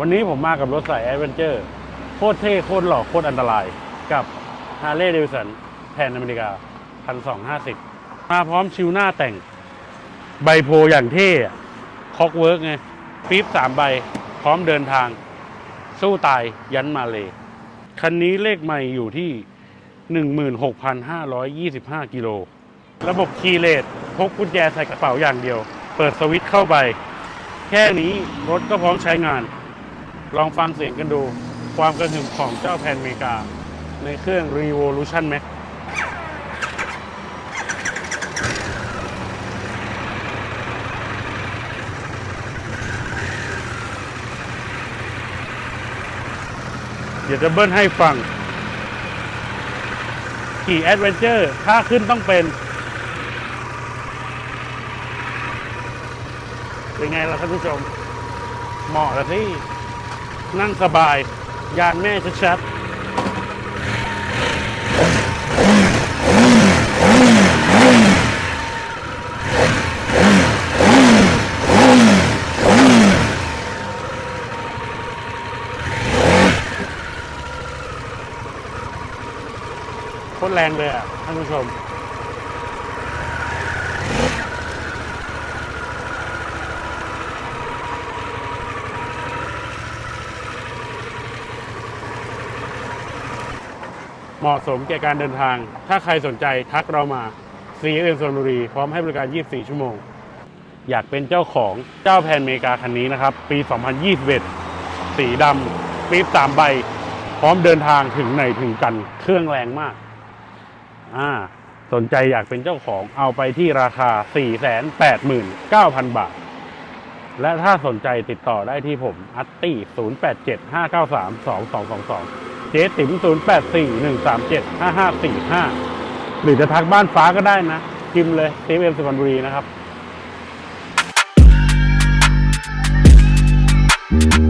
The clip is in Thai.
วันนี้ผมมากับรถสายแอดเวนเจอร์โคตรเท่โคตรหล่อโคตรอันตรายกับ Harley Davidson แผ่นอเมริกา 1250 มาพร้อมชิวหน้าแต่ง ใบโพอย่างเท่คอกเวิร์กไงปี๊บสามใบ พร้อมเดินทาง สู้ตายยันมาเลย คันนี้เลขใหม่อยู่ที่ 16,525 กิโล ระบบคีย์เลสพกกุญแจใส่กระเป๋าอย่างเดียว เปิดสวิตช์เข้าไป แค่นี้รถก็พร้อมใช้งาน ลองฟังเสียงกันดูความกระหึ่มของเจ้าแผ่นเมกา ในเครื่อง Revolution Max เดี๋ยวจะเบิ้ลให้ฟัง ขี่แอดเวนเจอร์ถ้าขึ้นต้องเป็น เป็นไงล่ะท่านผู้ชม เหมาะแล้วที่ นั่งสบาย ยานแม่ชัดๆโคตรแรงเลยอะท่านผู้ชม เหมาะสมแก่การเดินทาง ถ้าใครสนใจทักเรามา CFM สระบุรี พร้อมให้บริการ 24 ชั่วโมง อยากเป็นเจ้าของเจ้าแพนเมกาคันนี้นะครับ ปี 2021 สีดำปี๊บสามใบ พร้อมเดินทางถึงไหนถึงกัน เครื่องแรงมาก อ่า สนใจอยากเป็นเจ้าของเอาไปที่ราคา 489,000 บาท และถ้าสนใจติดต่อได้ที่ผม อัตตี้ 0875932222 เจ๊ติ๋ม0841375545 หรือจะทักบ้านฟ้าก็ได้นะพิมเลยซีเอ็มสุพรรณบุรีนะครับ thank you